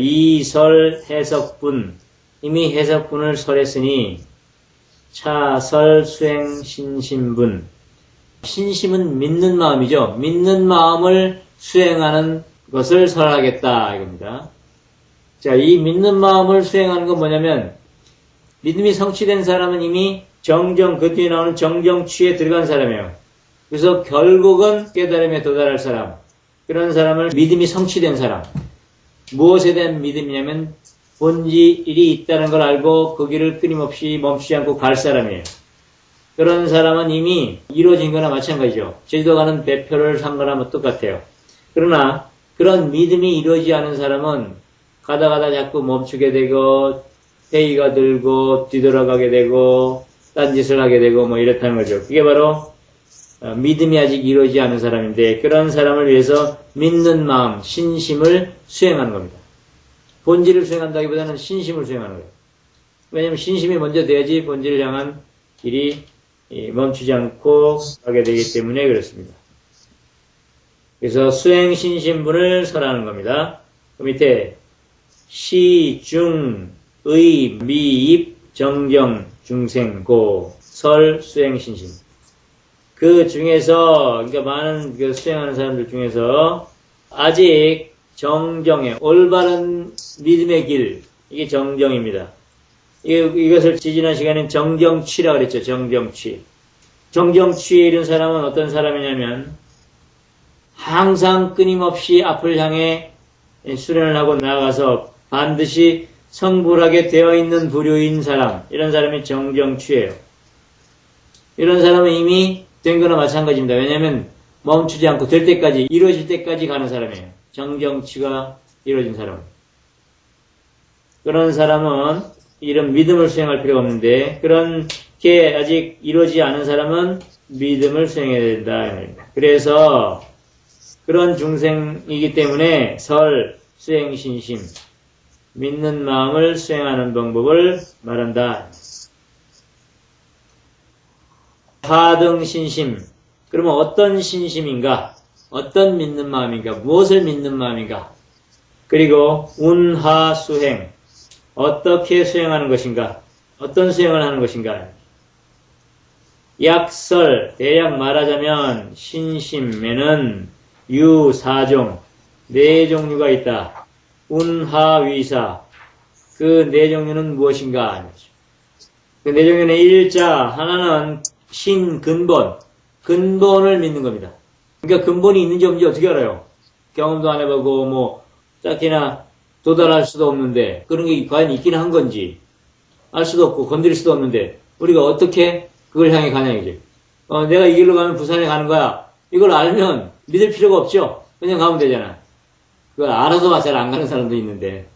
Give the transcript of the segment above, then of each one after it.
이설 해석분 이미 해석분을 설했으니 차설 수행 신심분 신심은 믿는 마음이죠. 믿는 마음을 수행하는 것을 설하겠다 이겁니다. 자, 이 믿는 마음을 수행하는 건 뭐냐면 믿음이 성취된 사람은 이미 정정 그 뒤에 나오는 정정취에 들어간 사람이에요. 그래서 결국은 깨달음에 도달할 사람. 그런 사람을 믿음이 성취된 사람. 무엇에 대한 믿음이냐면 본질이 있다는 걸 알고 그 길을 끊임없이 멈추지 않고 갈 사람이에요. 그런 사람은 이미 이루어진 거나 마찬가지죠. 제주도 가는 배표를 산 거나 뭐 똑같아요. 그러나 그런 믿음이 이루어지지 않은 사람은 가다 가다 자꾸 멈추게 되고 회의가 들고 뒤돌아가게 되고 딴짓을 하게 되고 뭐 이렇다는 거죠. 그게 바로 어, 믿음이 아직 이루어지지 않은 사람인데 그런 사람을 위해서 믿는 마음, 신심을 수행하는 겁니다. 본질을 수행한다기보다는 신심을 수행하는 거예요. 왜냐하면 신심이 먼저 돼야지 본질을 향한 길이 멈추지 않고 가게 되기 때문에 그렇습니다. 그래서 수행 신심분을 설하는 겁니다. 그 밑에 시, 중, 의, 미입, 정경, 중생, 고, 설, 수행 신심. 그 중에서 그러니까 많은 그 수행하는 사람들 중에서 아직 정정의 올바른 믿음의 길 이게 정정입니다. 이 것을 지지난 시간엔 정정취라 그랬죠. 정정취. 정정취에 이른 사람은 어떤 사람이냐면 항상 끊임없이 앞을 향해 수련을 하고 나아가서 반드시 성불하게 되어 있는 부류인 사람 이런 사람이 정정취예요. 이런 사람은 이미 된 거나 마찬가지입니다. 왜냐하면 멈추지 않고 될 때까지 이루어질 때까지 가는 사람이에요. 정정취가 이루어진 사람. 그런 사람은 이런 믿음을 수행할 필요가 없는데 그런 게 아직 이루어지지 않은 사람은 믿음을 수행해야 된다. 그래서 그런 중생이기 때문에 설, 수행, 신심, 믿는 마음을 수행하는 방법을 말한다. 하등 신심. 그러면 어떤 신심인가? 어떤 믿는 마음인가? 무엇을 믿는 마음인가? 그리고 운하 수행. 어떻게 수행하는 것인가? 어떤 수행을 하는 것인가? 약설, 대략 말하자면 신심에는 유사종, 네 종류가 있다. 운하위사, 그 네 종류는 무엇인가? 그 네 종류는 일자, 하나는 신 근본, 근본을 믿는 겁니다. 그러니까 근본이 있는지 없는지 어떻게 알아요? 경험도 안 해보고 뭐 짝이나 도달할 수도 없는데 그런 게 과연 있기는 한 건지 알 수도 없고 건드릴 수도 없는데 우리가 어떻게 그걸 향해 가냐 이제 어, 내가 이 길로 가면 부산에 가는 거야. 이걸 알면 믿을 필요가 없죠. 그냥 가면 되잖아. 그걸 알아서 잘 안 가는 사람도 있는데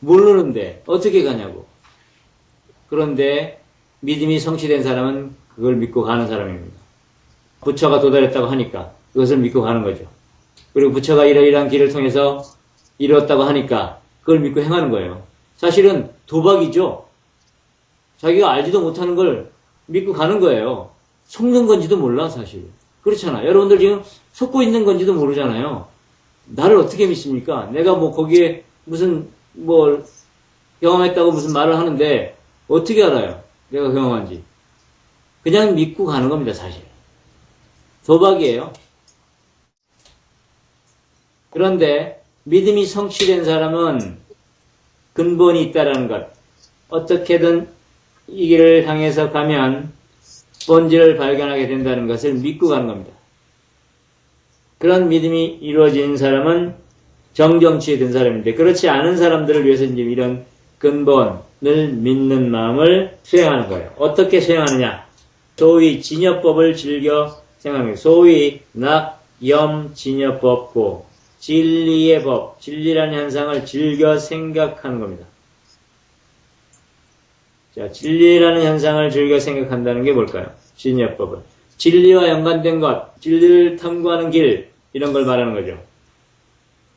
모르는데 어떻게 가냐고. 그런데 믿음이 성취된 사람은 그걸 믿고 가는 사람입니다 부처가 도달했다고 하니까 그것을 믿고 가는 거죠 그리고 부처가 이러이러한 길을 통해서 이뤘다고 하니까 그걸 믿고 행하는 거예요. 사실은 도박이죠. 자기가 알지도 못하는 걸 믿고 가는 거예요. 속는 건지도 몰라 사실. 그렇잖아. 여러분들 지금 속고 있는 건지도 모르잖아요. 나를 어떻게 믿습니까? 내가 뭐 거기에 무슨 뭘 경험했다고 무슨 말을 하는데 어떻게 알아요? 내가 경험한지. 그냥 믿고 가는 겁니다, 사실. 도박이에요. 그런데 믿음이 성취된 사람은 근본이 있다라는 것. 어떻게든 이 길을 향해서 가면 본질을 발견하게 된다는 것을 믿고 가는 겁니다. 그런 믿음이 이루어진 사람은 정정치에 든 사람인데 그렇지 않은 사람들을 위해서 이제 이런 근본을 믿는 마음을 수행하는 거예요. 어떻게 수행하느냐? 소위 진여법을 즐겨 생각해요. 소위 낙, 염, 진여법고 진리의 법, 진리라는 현상을 즐겨 생각하는 겁니다. 자, 진리라는 현상을 즐겨 생각한다는 게 뭘까요? 진리법은. 진리와 연관된 것, 진리를 탐구하는 길, 이런 걸 말하는 거죠.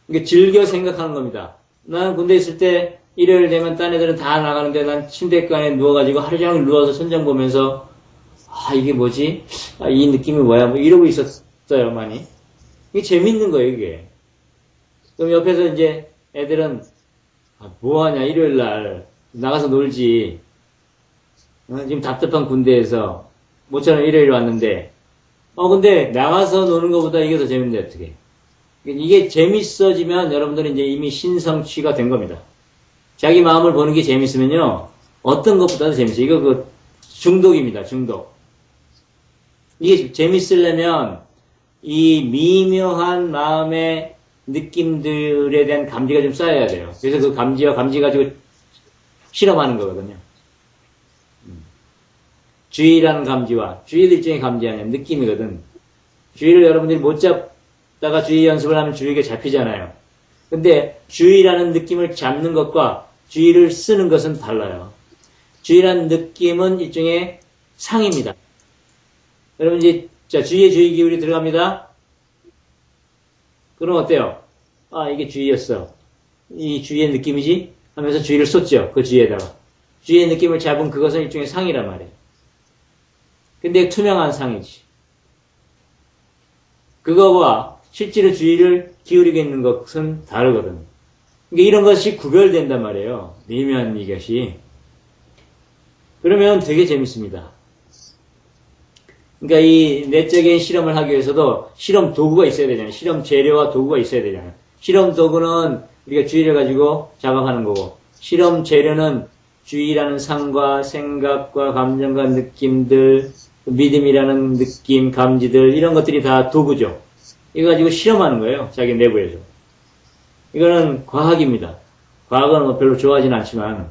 이게 즐겨 생각하는 겁니다. 나는 군대 있을 때 일요일 되면 딴 애들은 다 나가는데 난 침대간에 누워가지고 하루 종일 누워서 선장 보면서 아 이게 뭐지? 아, 이 느낌이 뭐야? 뭐 이러고 있었어요 많이. 이게 재밌는 거예요 이게. 그럼 옆에서 이제 애들은 아, 뭐하냐, 일요일 날. 나가서 놀지. 어, 지금 답답한 군대에서. 모처럼 일요일 왔는데. 어, 근데 나가서 노는 것보다 이게 더 재밌는데, 어떻게. 이게 재밌어지면 여러분들은 이제 이미 신성취가 된 겁니다. 자기 마음을 보는 게 재밌으면요. 어떤 것보다도 재밌어요. 이거 그 중독입니다. 중독. 이게 재밌으려면 이 미묘한 마음의 느낌들에 대한 감지가 좀 쌓여야 돼요. 그래서 그 감지와 감지 가지고 실험하는 거거든요. 음. 주의라는 감지와 주의도 일종의 감지 아니야. 느낌이거든. 주의를 여러분들이 못 잡다가 주의 연습을 하면 주의가 잡히잖아요. 근데 주의라는 느낌을 잡는 것과 주의를 쓰는 것은 달라요. 주의라는 느낌은 일종의 상입니다. 여러분 이제 자 주의의 주의 기울이 들어갑니다. 그럼 어때요? 아 이게 주의였어. 이 주의의 느낌이지? 하면서 주의를 쏟죠. 그 주의에다가. 주의의 느낌을 잡은 그것은 일종의 상이란 말이에요. 근데 투명한 상이지. 그거와 실제로 주의를 기울이고 있는 것은 다르거든. 그러니까 이런 것이 구별된단 말이에요. 미묘한 이것이. 그러면 되게 재밌습니다. 그러니까 이 내적인 실험을 하기 위해서도 실험 도구가 있어야 되잖아요. 실험 재료와 도구가 있어야 되잖아요. 실험 도구는 우리가 주의를 가지고 작업하는 거고, 실험 재료는 주의라는 상과 생각과 감정과 느낌들, 믿음이라는 느낌, 감지들, 이런 것들이 다 도구죠. 이거 가지고 실험하는 거예요. 자기 내부에서. 이거는 과학입니다. 과학은 뭐 별로 좋아하진 않지만,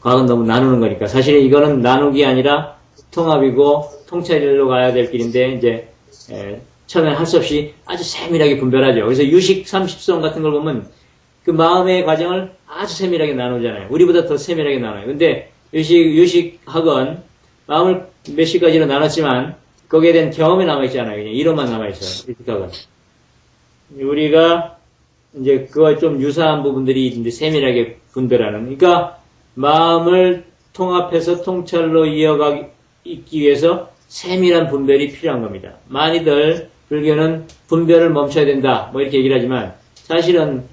과학은 너무 나누는 거니까. 사실 이거는 나누기 아니라 통합이고 통찰로 가야 될 길인데, 이제, 에, 처음엔 할 수 없이 아주 세밀하게 분별하죠. 그래서 유식 30성 같은 걸 보면 그 마음의 과정을 아주 세밀하게 나누잖아요. 우리보다 더 세밀하게 나눠요. 근데 유식, 유식학은 마음을 몇 시까지로 나눴지만 거기에 대한 경험이 남아 있잖아요. 그냥 이론만 남아 있어요. 유식학은. 우리가 이제 그와 좀 유사한 부분들이 이제 세밀하게 분별하는. 그러니까 마음을 통합해서 통찰로 이어가기 위해서 세밀한 분별이 필요한 겁니다. 많이들 불교는 분별을 멈춰야 된다. 뭐 이렇게 얘기를 하지만 사실은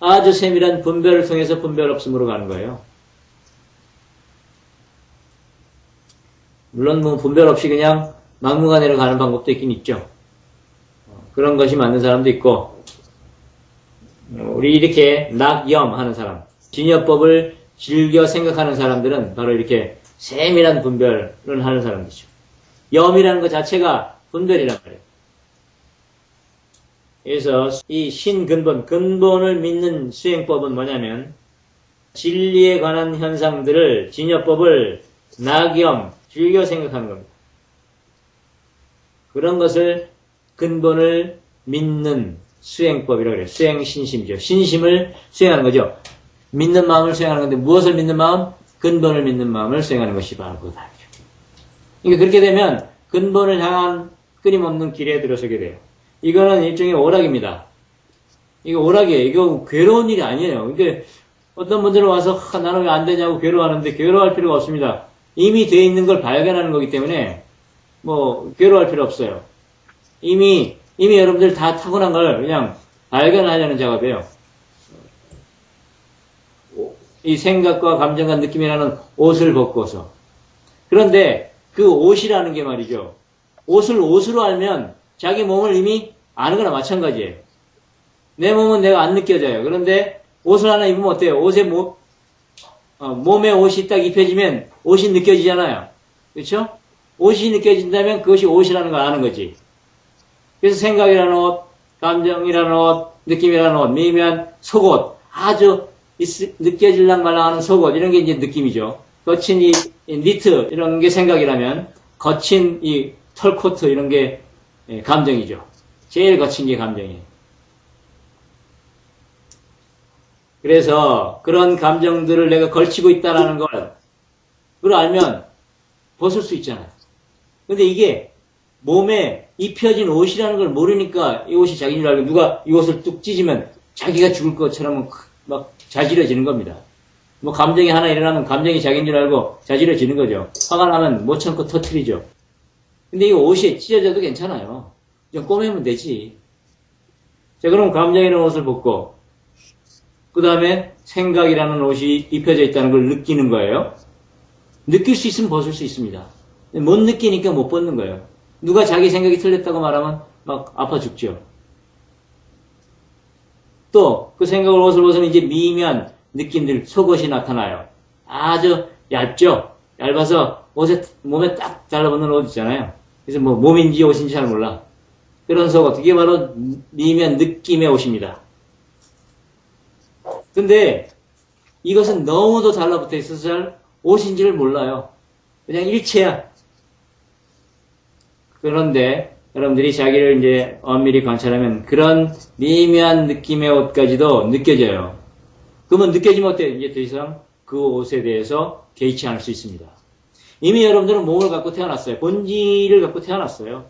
아주 세밀한 분별을 통해서 분별 없음으로 가는 거예요. 물론 뭐 분별 없이 그냥 막무가내로 가는 방법도 있긴 있죠. 그런 것이 맞는 사람도 있고 우리 이렇게 낙염 하는 사람, 진여법을 즐겨 생각하는 사람들은 바로 이렇게 세밀한 분별을 하는 사람들이죠. 염이라는 것 자체가 분별이란 말이에요. 그래서 이 신근본, 근본을 믿는 수행법은 뭐냐면 진리에 관한 현상들을 진여법을 낙염, 즐겨 생각하는 겁니다. 그런 것을 근본을 믿는 수행법이라고 그래요. 수행신심이죠. 신심을 수행하는 거죠. 믿는 마음을 수행하는 건데 무엇을 믿는 마음? 근본을 믿는 마음을 수행하는 것이 바로 그거다. 그러니까 그렇게 되면 근본을 향한 끊임없는 길에 들어서게 돼요. 이거는 일종의 오락입니다. 이거 오락이에요. 이거 괴로운 일이 아니에요. 그러니까 어떤 분들은 와서 하, 나는 왜 안 되냐고 괴로워하는데 괴로워할 필요가 없습니다. 이미 돼 있는 걸 발견하는 거기 때문에 뭐 괴로워할 필요 없어요. 이미 이미 여러분들 다 타고난 걸 그냥 발견하려는 작업이에요. 이 생각과 감정과 느낌이라는 옷을 벗고서. 그런데 그 옷이라는 게 말이죠. 옷을 옷으로 알면 자기 몸을 이미 아는 거나 마찬가지예요. 내 몸은 내가 안 느껴져요. 그런데 옷을 하나 입으면 어때요? 옷에 모, 어, 몸에 옷이 딱 입혀지면 옷이 느껴지잖아요. 그렇죠? 옷이 느껴진다면 그것이 옷이라는 걸 아는 거지. 그래서 생각이라는 옷, 감정이라는 옷, 느낌이라는 옷, 미미한 속옷, 아주 느껴질랑 말랑 하는 속옷, 이런 게 이제 느낌이죠. 거친 이, 이 니트, 이런 게 생각이라면, 거친 이 털코트, 이런 게 예, 감정이죠. 제일 거친 게 감정이에요. 그래서 그런 감정들을 내가 걸치고 있다라는 걸, 그걸 알면 벗을 수 있잖아요. 근데 이게 몸에 입혀진 옷이라는 걸 모르니까 이 옷이 자기인 줄 알고 누가 이 옷을 뚝 찢으면 자기가 죽을 것처럼 막 자지러지는 겁니다. 뭐 감정이 하나 일어나면 감정이 자기인 줄 알고 자지러지는 거죠. 화가 나면 못 참고 터트리죠. 근데 이 옷이 찢어져도 괜찮아요. 좀 꼬매면 되지. 자, 그럼 감정이라는 옷을 벗고 그 다음에 생각이라는 옷이 입혀져 있다는 걸 느끼는 거예요. 느낄 수 있으면 벗을 수 있습니다. 못 느끼니까 못 벗는 거예요. 누가 자기 생각이 틀렸다고 말하면 막 아파 죽죠. 또 그 생각을 벗으면 이제 미면 느낌들 속옷이 나타나요. 아주 얇죠. 얇아서 옷에 몸에 딱 달라붙는 옷 있잖아요. 그래서 뭐 몸인지 옷인지 잘 몰라. 그런 속옷 이게 바로 미면 느낌의 옷입니다. 근데 이것은 너무도 달라붙어 있어서 잘 옷인지를 몰라요. 그냥 일체야. 그런데 여러분들이 자기를 이제 엄밀히 관찰하면 그런 미묘한 느낌의 옷까지도 느껴져요. 그러면 느껴지면 어때요? 이제 더 이상 그 옷에 대해서 개의치 않을 수 있습니다. 이미 여러분들은 몸을 갖고 태어났어요. 본질을 갖고 태어났어요.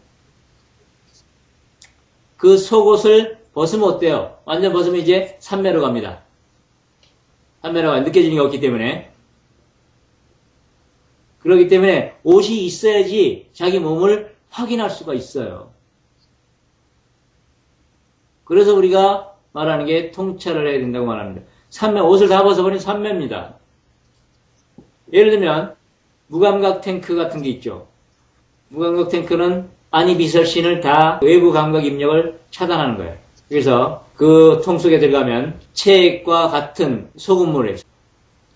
그 속옷을 벗으면 어때요? 완전 벗으면 이제 삼매로 갑니다. 삼매로 가 느껴지는 게 없기 때문에. 그렇기 때문에 옷이 있어야지 자기 몸을 확인할 수가 있어요. 그래서 우리가 말하는 게 통찰을 해야 된다고 말하는데, 삼매, 옷을 다 벗어버린 삼매입니다. 예를 들면, 무감각 탱크 같은 게 있죠. 무감각 탱크는 아니비설신을 다 외부 감각 입력을 차단하는 거예요. 그래서 그 통 속에 들어가면 체액과 같은 소금물에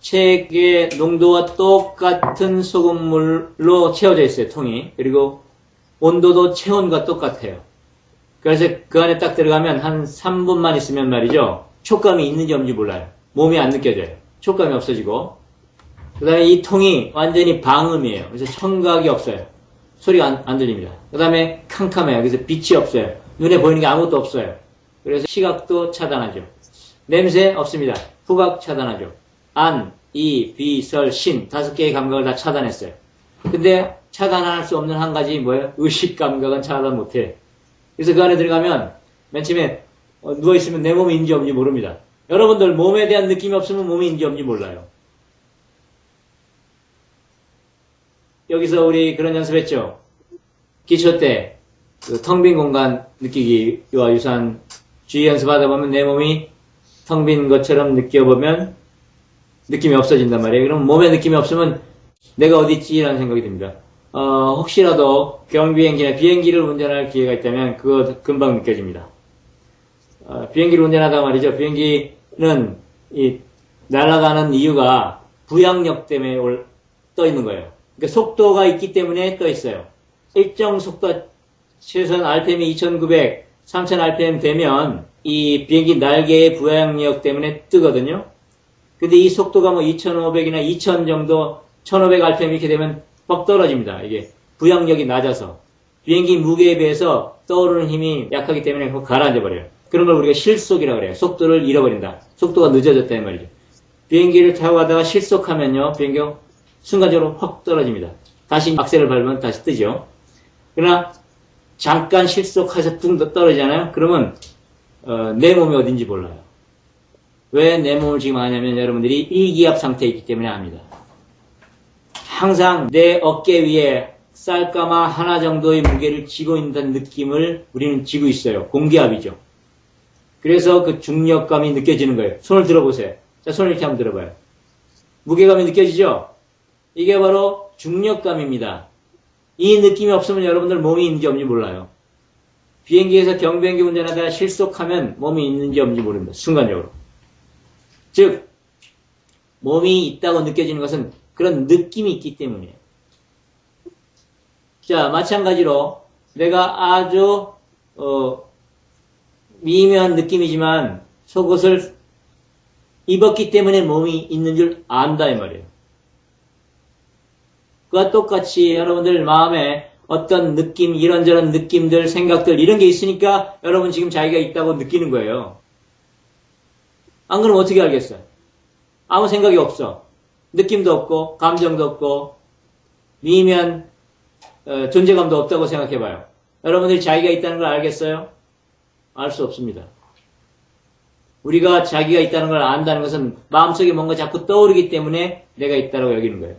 체액의 농도와 똑같은 소금물로 채워져 있어요, 통이. 그리고 온도도 체온과 똑같아요. 그래서 그 안에 딱 들어가면 한 3분만 있으면 말이죠. 촉감이 있는지 없는지 몰라요. 몸이 안 느껴져요. 촉감이 없어지고. 그 다음에 이 통이 완전히 방음이에요. 그래서 청각이 없어요. 소리가 안, 안 들립니다. 그 다음에 캄캄해요. 그래서 빛이 없어요. 눈에 보이는 게 아무것도 없어요. 그래서 시각도 차단하죠. 냄새 없습니다. 후각 차단하죠. 안, 이, 비, 설, 신 다섯 개의 감각을 다 차단했어요. 근데 차단할 수 없는 한 가지 뭐예요? 의식 감각은 차단 못해. 그래서 그 안에 들어가면 맨 처음에 어, 누워 있으면 내 몸이 인지 없는지 모릅니다. 여러분들 몸에 대한 느낌이 없으면 몸이 인지 없는지 몰라요. 여기서 우리 그런 연습했죠. 기초 때 그 텅 빈 공간 느끼기와 유사한 주의 연습하다 보면 내 몸이 텅 빈 것처럼 느껴보면 느낌이 없어진단 말이에요. 그럼 몸에 느낌이 없으면 내가 어디 있지라는 생각이 듭니다. 어, 혹시라도 경비행기나 비행기를 운전할 기회가 있다면 그거 금방 느껴집니다. 어, 비행기를 운전하다 말이죠. 비행기는 이 날아가는 이유가 부양력 때문에 올- 떠 있는 거예요. 그러니까 속도가 있기 때문에 떠 있어요. 일정 속도 최소한 RPM이 2900, 3000 RPM 되면 이 비행기 날개의 부양력 때문에 뜨거든요. 근데 이 속도가 뭐 2500이나 2000 정도, 1500 RPM 이렇게 되면 뻑 떨어집니다. 이게 부양력이 낮아서. 비행기 무게에 비해서 떠오르는 힘이 약하기 때문에 가라앉아 버려요. 그런 걸 우리가 실속이라고 그래요. 속도를 잃어버린다. 속도가 늦어졌다는 말이죠. 비행기를 타고 가다가 실속하면요, 비행기가 순간적으로 확 떨어집니다. 다시 악셀을 밟으면 다시 뜨죠. 그러나 잠깐 실속해서 뚱 떨어지잖아요. 그러면 어, 내 몸이 어딘지 몰라요. 왜 내 몸을 지금 하냐면 여러분들이 일기압 상태에 있기 때문에 합니다. 항상 내 어깨 위에 쌀가마 하나 정도의 무게를 쥐고 있는 느낌을 우리는 쥐고 있어요. 공기압이죠. 그래서 그 중력감이 느껴지는 거예요. 손을 들어보세요. 자, 손을 이렇게 한번 들어봐요. 무게감이 느껴지죠? 이게 바로 중력감입니다. 이 느낌이 없으면 여러분들 몸이 있는지 없는지 몰라요. 비행기에서 경비행기 운전하다가 실속하면 몸이 있는지 없는지 모릅니다. 순간적으로. 즉, 몸이 있다고 느껴지는 것은 그런 느낌이 있기 때문이에요. 자, 마찬가지로 내가 아주 어, 미묘한 느낌이지만 속옷을 입었기 때문에 몸이 있는 줄 안다 이 말이에요. 그와 똑같이 여러분들 마음에 어떤 느낌, 이런저런 느낌들, 생각들 이런 게 있으니까 여러분 지금 자기가 있다고 느끼는 거예요. 안 그러면 어떻게 알겠어요? 아무 생각이 없어. 느낌도 없고 감정도 없고 미미한 어, 존재감도 없다고 생각해봐요. 여러분들이 자기가 있다는 걸 알겠어요? 알 수 없습니다. 우리가 자기가 있다는 걸 안다는 것은 마음속에 뭔가 자꾸 떠오르기 때문에 내가 있다고 여기는 거예요.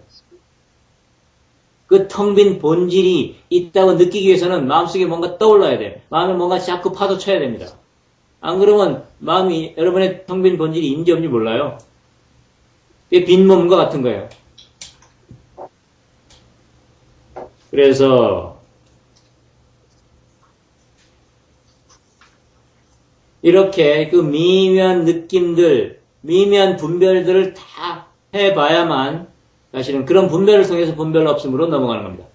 그 텅 빈 본질이 있다고 느끼기 위해서는 마음속에 뭔가 떠올라야 돼. 마음에 뭔가 자꾸 파도 쳐야 됩니다. 안 그러면 마음이 여러분의 성빈 본질이 인지 없는지 몰라요. 빈몸과 같은 거예요. 그래서 이렇게 그 미묘한 느낌들, 미묘한 분별들을 다 해봐야만 사실은 그런 분별을 통해서 분별 없음으로 넘어가는 겁니다.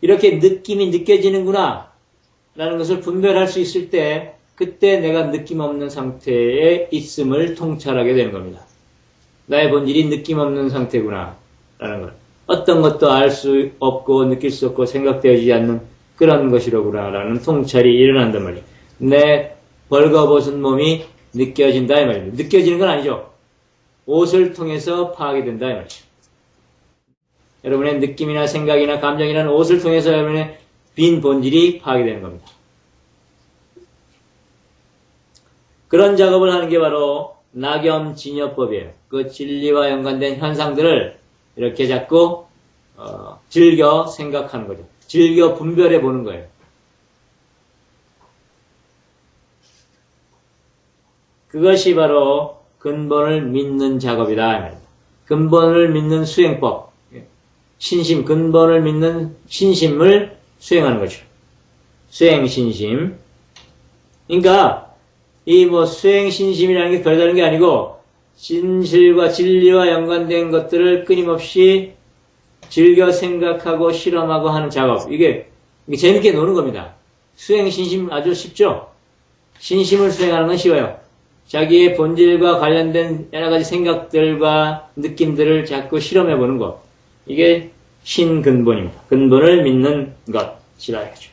이렇게 느낌이 느껴지는구나 라는 것을 분별할 수 있을 때 그때 내가 느낌 없는 상태에 있음을 통찰하게 되는 겁니다. 나의 본질이 느낌 없는 상태구나 라는 걸. 어떤 것도 알 수 없고 느낄 수 없고 생각되어지지 않는 그런 것이로구나 라는 통찰이 일어난단 말이에요. 내 벌거벗은 몸이 느껴진다 이 말입니다. 느껴지는 건 아니죠. 옷을 통해서 파악이 된다 이 말이죠. 여러분의 느낌이나 생각이나 감정이라는 옷을 통해서 여러분의 빈 본질이 파악이 되는 겁니다. 그런 작업을 하는 게 바로 낙염 진여법이에요. 그 진리와 연관된 현상들을 이렇게 자꾸 어, 즐겨 생각하는 거죠. 즐겨 분별해 보는 거예요. 그것이 바로 근본을 믿는 작업이다. 근본을 믿는 수행법. 신심, 근본을 믿는 신심을 수행하는 거죠. 수행 신심. 그러니까 이 뭐 수행 신심이라는 게 별다른 게 아니고 진실과 진리와 연관된 것들을 끊임없이 즐겨 생각하고 실험하고 하는 작업. 이게, 이게 재밌게 노는 겁니다. 수행 신심 아주 쉽죠? 신심을 수행하는 건 쉬워요. 자기의 본질과 관련된 여러 가지 생각들과 느낌들을 자꾸 실험해 보는 것. 이게 신근본입니다. 근본을 믿는 것이라 하죠.